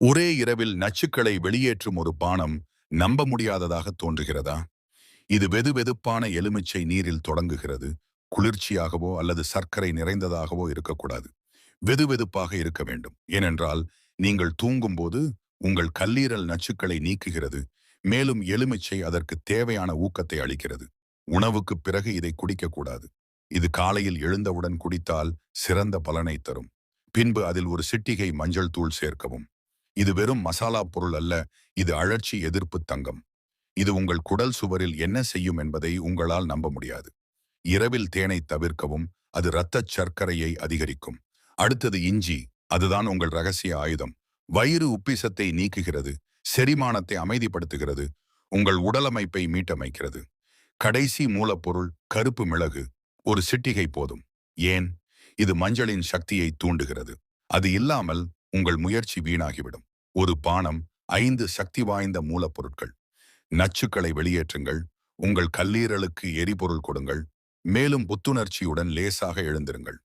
ஒரே இரவில் நச்சுக்களை வெளியேற்றும் ஒரு பானம் நம்ப முடியாததாக தோன்றுகிறதா? இது வெதுவெதுப்பான எலுமிச்சை நீரில் தொடங்குகிறது. குளிர்ச்சியாகவோ அல்லது சர்க்கரை நிறைந்ததாகவோ இருக்கக்கூடாது. வெதுவெதுப்பாக இருக்க வேண்டும். ஏனென்றால் நீங்கள் தூங்கும்போது உங்கள் கல்லீரல் நச்சுக்களை நீக்குகிறது. மேலும் எலுமிச்சை அதற்கு தேவையான ஊக்கத்தை அளிக்கிறது. உணவுக்கு பிறகு இதை குடிக்கக்கூடாது இது காலையில் எழுந்தவுடன் குடித்தால் சிறந்த பலனை தரும். பின்பு அதில் ஒரு சிட்டிகை மஞ்சள் தூள் சேர்க்கவும். இது வெறும் மசாலா பொருள் அல்ல இது அழற்சி எதிர்ப்பு தங்கம். இது உங்கள் குடல் சுவரில் என்ன செய்யும் என்பதை உங்களால் நம்ப முடியாது. இரவில் தேனை தவிர்க்கவும் அது இரத்த சர்க்கரையை அதிகரிக்கும். அடுத்தது இஞ்சி அதுதான் உங்கள் ரகசிய ஆயுதம். வயிறு உப்பிசத்தை நீக்குகிறது செரிமானத்தை அமைதிப்படுத்துகிறது உங்கள் உடலமைப்பை மீட்டமைக்கிறது. கடைசி மூலப்பொருள் கருப்பு மிளகு ஒரு சிட்டிகை போதும். ஏன்? இது மஞ்சளின் சக்தியை தூண்டுகிறது. அது இல்லாமல் உங்கள் முயற்சி வீணாகிவிடும். ஒரு பானம் ஐந்து சக்தி வாய்ந்த மூலப்பொருட்கள். நச்சுக்களை வெளியேற்றுங்கள். உங்கள் கல்லீரலுக்கு எரிபொருள் கொடுங்கள். மேலும் புத்துணர்ச்சியுடன் லேசாக எழுந்திருங்கள்.